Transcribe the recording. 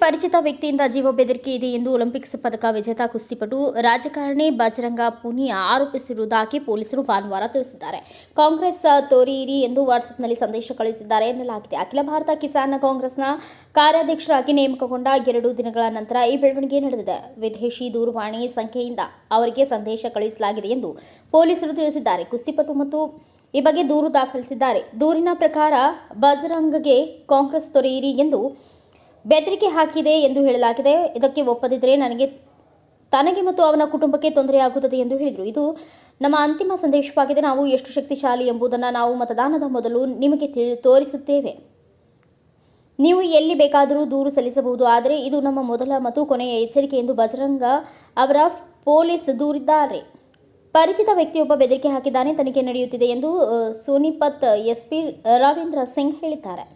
ಪರಿಚಿತ ವ್ಯಕ್ತಿಯಿಂದ ಜೀವ ಬೆದರಿಕೆ ಇದೆ ಎಂದು ಒಲಿಂಪಿಕ್ಸ್ ಪದಕ ವಿಜೇತ ಕುಸ್ತಿಪಟು ರಾಜಕಾರಣಿ ಬಜರಂಗ ಪುನಿಯಾ ಆರೋಪಿಸಿರುವುದಾಗಿ ಪೊಲೀಸರು ಭಾನುವಾರ ತಿಳಿಸಿದ್ದಾರೆ. ಕಾಂಗ್ರೆಸ್ ತೋರಿಯಿರಿ ಎಂದು ವಾಟ್ಸಪ್ನಲ್ಲಿ ಸಂದೇಶ ಕಳುಹಿಸಿದ್ದಾರೆ ಎನ್ನಲಾಗಿದೆ. ಅಖಿಲ ಭಾರತ ಕಿಸಾನ್ ಕಾಂಗ್ರೆಸ್ನ ಕಾರ್ಯಾಧ್ಯಕ್ಷರಾಗಿ ನೇಮಕಗೊಂಡ ಎರಡು ದಿನಗಳ ನಂತರ ಈ ಬೆಳವಣಿಗೆ ನಡೆದಿದೆ. ವಿದೇಶಿ ದೂರವಾಣಿ ಸಂಖ್ಯೆಯಿಂದ ಅವರಿಗೆ ಸಂದೇಶ ಕಳುಹಿಸಲಾಗಿದೆ ಎಂದು ಪೊಲೀಸರು ತಿಳಿಸಿದ್ದಾರೆ. ಕುಸ್ತಿಪಟು ಮತ್ತು ಈ ಬಗ್ಗೆ ದೂರು ದಾಖಲಿಸಿದ್ದಾರೆ. ದೂರಿನ ಪ್ರಕಾರ ಬಜರಂಗ್ಗೆ ಕಾಂಗ್ರೆಸ್ ತೊರೆಯಿರಿ ಎಂದು ಬೆದರಿಕೆ ಹಾಕಿದೆ ಎಂದು ಹೇಳಲಾಗಿದೆ. ಇದಕ್ಕೆ ಒಪ್ಪದಿದ್ದರೆ ನನಗೆ ತನಗೆ ಮತ್ತು ಅವನ ಕುಟುಂಬಕ್ಕೆ ತೊಂದರೆಯಾಗುತ್ತದೆ ಎಂದು ಹೇಳಿದರು. ಇದು ನಮ್ಮ ಅಂತಿಮ ಸಂದೇಶವಾಗಿದೆ. ನಾವು ಎಷ್ಟು ಶಕ್ತಿಶಾಲಿ ಎಂಬುದನ್ನು ನಾವು ಮತದಾನದ ಮೊದಲು ನಿಮಗೆ ತೋರಿಸುತ್ತೇವೆ. ನೀವು ಎಲ್ಲಿ ಬೇಕಾದರೂ ದೂರು ಸಲ್ಲಿಸಬಹುದು. ಆದರೆ ಇದು ನಮ್ಮ ಮೊದಲ ಮತ್ತು ಕೊನೆಯ ಎಚ್ಚರಿಕೆ ಎಂದು ಬಜರಂಗ ಅವರ ಪೊಲೀಸ್ ದೂರಿದ್ದಾರೆ. ಪರಿಚಿತ ವ್ಯಕ್ತಿಯೊಬ್ಬ ಬೆದರಿಕೆ ಹಾಕಿದ್ದಾನೆ. ತನಿಖೆ ನಡೆಯುತ್ತಿದೆ ಎಂದು ಸೋನಿಪತ್ ಎಸ್ಪಿ ರವೀಂದ್ರ ಸಿಂಗ್ ಹೇಳಿದ್ದಾರೆ.